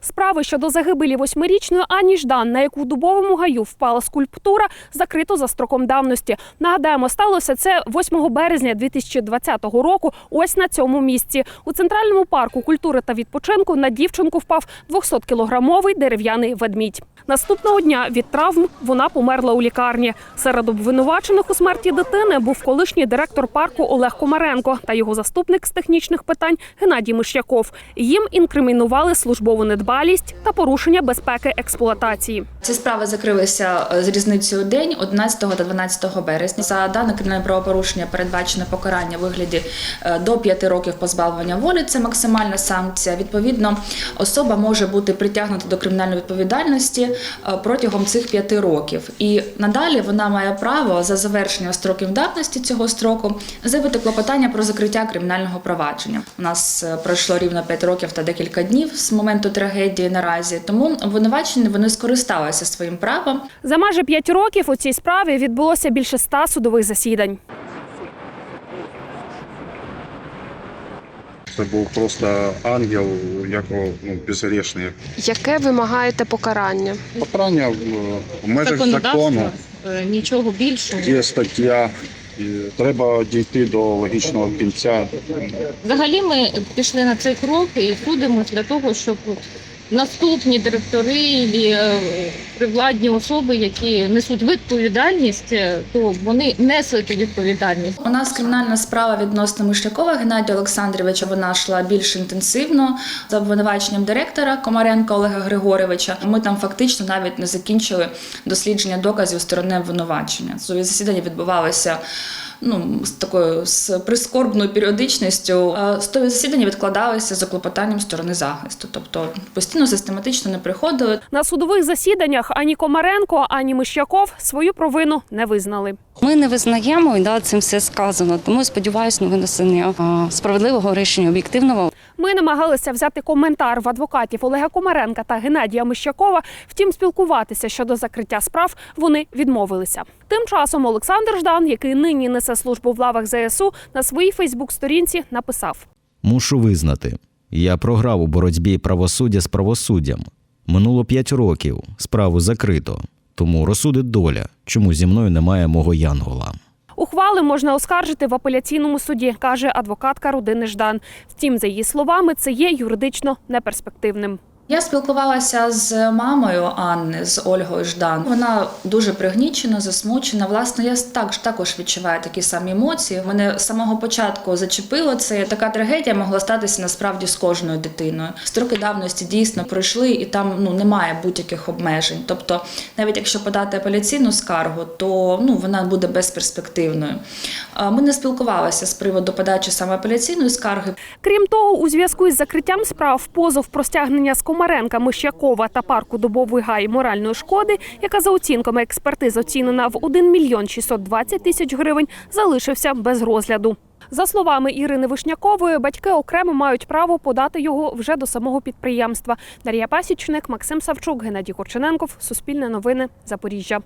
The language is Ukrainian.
Справи щодо загибелі восьмирічної Ані Ждан, на яку в дубовому гаю впала скульптура, закрито за строком давності. Нагадаємо, сталося це 8 березня 2020 року. Ось на цьому місці. У центральному парку культури та відпочинку на дівчинку впав 200-кілограмовий дерев'яний ведмідь. Наступного дня від травм вона померла у лікарні. Серед обвинувачених у смерті дитини був колишній директор парку Олег Комаренко та його заступник з технічних питань Геннадій Мишяков. Їм інкримінували службову недбалість та порушення безпеки експлуатації. Ці справи закрилися е, з різницею день 11 та 12 березня. За дане кримінальне правопорушення передбачено покарання вигляді е, до 5 років позбавлення волі. Це максимальна санкція. Відповідно, особа може бути притягнута до кримінальної відповідальності е, протягом цих 5 років. І надалі вона має право за завершення строків давності цього строку заявити клопотання про закриття кримінального провадження. У нас пройшло рівно 5 років та декілька днів з моменту трагедії наразі. Тому обвинувачені вони скористалися своїм правом За майже п'ять років у цій справі відбулося більше ста судових засідань. Це був просто ангел, якого ну, безгрішний. Яке вимагаєте покарання? Покарання в, в межах закону е, нічого більшого. є стаття, треба дійти до логічного кінця. Взагалі ми пішли на цей крок і судимось для того, щоб наступні директори і е, привладні особи, які несуть відповідальність, е, то вони цю відповідальність. У нас кримінальна справа відносно Мишлякова Геннадія Олександрівича. Вона йшла більш інтенсивно за обвинуваченням директора Комаренка Олега Григоровича. Ми там фактично навіть не закінчили дослідження доказів сторони обвинувачення. Судові засідання відбувалися. Ну, з такою з прискорбною періодичністю засідання відкладалися за клопотанням сторони захисту, тобто постійно систематично не приходили. На судових засіданнях ані Комаренко, ані Мишяков свою провину не визнали. Ми не визнаємо і да, цим все сказано. Тому сподіваюся на винесення справедливого рішення об'єктивного. Ми намагалися взяти коментар в адвокатів Олега Комаренка та Геннадія Мищакова. Втім, спілкуватися щодо закриття справ вони відмовилися. Тим часом Олександр Ждан, який нині несе службу в лавах ЗСУ, на своїй Фейсбук-сторінці написав: Мушу визнати, я програв у боротьбі правосуддя з правосуддям. Минуло п'ять років, справу закрито. Тому розсудить доля, чому зі мною немає мого янгола. Ухвали можна оскаржити в апеляційному суді, каже адвокатка родини Ждан. Втім, за її словами, це є юридично неперспективним. Я спілкувалася з мамою Анни, з Ольгою Ждан. Вона дуже пригнічена, засмучена. Власне, я також також відчуваю такі самі емоції. Мене з самого початку зачепило це. Така трагедія могла статися насправді з кожною дитиною. Строки давності дійсно пройшли, і там ну немає будь-яких обмежень. Тобто, навіть якщо подати апеляційну скаргу, то ну вона буде безперспективною. Ми не спілкувалися з приводу подачі саме апеляційної скарги. Крім того, у зв'язку із закриттям справ позов про стягнення з Комаренка, Мищакова та парку Дубовий гай моральної шкоди, яка за оцінками експертиз оцінена в 1 мільйон 620 тисяч гривень, залишився без розгляду. За словами Ірини Вишнякової, батьки окремо мають право подати його вже до самого підприємства. Дар'я Пасічник, Максим Савчук, Геннадій Корчененков, Суспільне новини, Запоріжжя.